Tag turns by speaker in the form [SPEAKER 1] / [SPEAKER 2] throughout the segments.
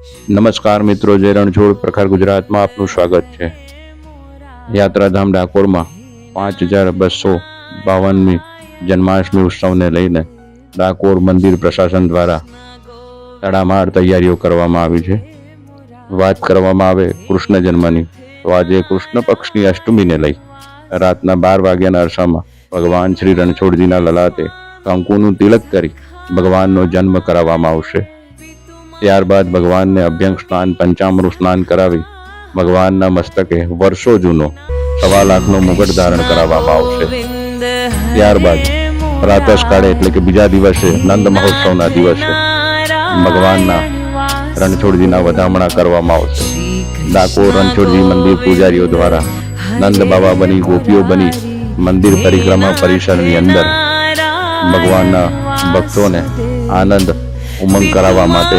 [SPEAKER 1] નમસ્કાર મિત્રો, જય રણછોડ, પ્રખર ગુજરાતમાં આપનું સ્વાગત છે. યાત્રાધામ ડાકોરમાં પાંચ હજાર બસો બાવનમી જન્માષ્ટમી ઉત્સવને લઈને ડાકોર મંદિર પ્રશાસન દ્વારા તડામાર તૈયારીઓ કરવામાં આવી છે. વાત કરવામાં આવે કૃષ્ણ જન્મની, તો આજે કૃષ્ણ પક્ષની અષ્ટમીને લઈ રાતના બાર વાગ્યાના અરસામાં ભગવાન શ્રી રણછોડજીના લલાતે કંકુનું તિલક કરી ભગવાનનો જન્મ કરાવવામાં આવશે. ત્યારબાદ ભગવાનને અભ્યંગ સ્નાન, પંચામૃત સ્નાન કરાવી. ભગવાનના મસ્તકે વર્ષો જૂનો સવા લાખનો મુગટ ધારણ કરાવવામાં આવશે. ત્યારબાદ પ્રાતઃકાળે એટલે કે બીજા દિવસે નંદ મહોત્સવના દિવસે ભગવાનના રણછોડજીના વધામણા કરવામાં આવશે. ડાકોર રણછોડજી મંદિર પૂજારીઓ દ્વારા નંદ બાબા બની, ગોપીઓ બની મંદિર પરિક્રમા પરિસરની અંદર ભગવાનના ભક્તોને આનંદ ઉમંગ કરાવવા માટે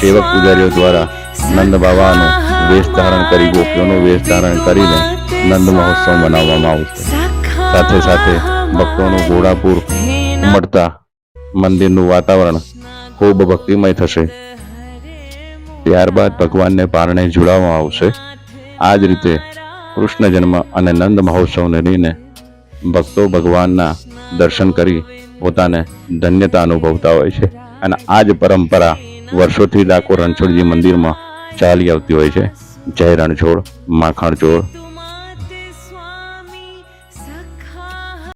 [SPEAKER 1] સેવક પૂજારીઓ દ્વારા નંદ બાબાનું વેશ ધારણ કરી, ગોપીઓનું વેશ ધારણ કરીને નંદ મહોત્સવ મનાવવામાં આવશે સાથે સાથે ભક્તોનું ઘોડાપુર મળતા મંદિરનું વાતાવરણ ખૂબ ભક્તિમય થશે. ત્યારબાદ ભગવાનને પારણે જોડાવવામાં આવશે. આ જ રીતે કૃષ્ણ જન્મ અને નંદ મહોત્સવને લઈને ભક્તો ભગવાનના દર્શન કરી પોતાને ધન્યતા અનુભવતા હોય છે. અને આ જ પરંપરા વર્ષોથી ડાકોર રણછોડજી મંદિરમાં ચાલી આવતી હોય છે. જય રણછોડ માખણ ચોર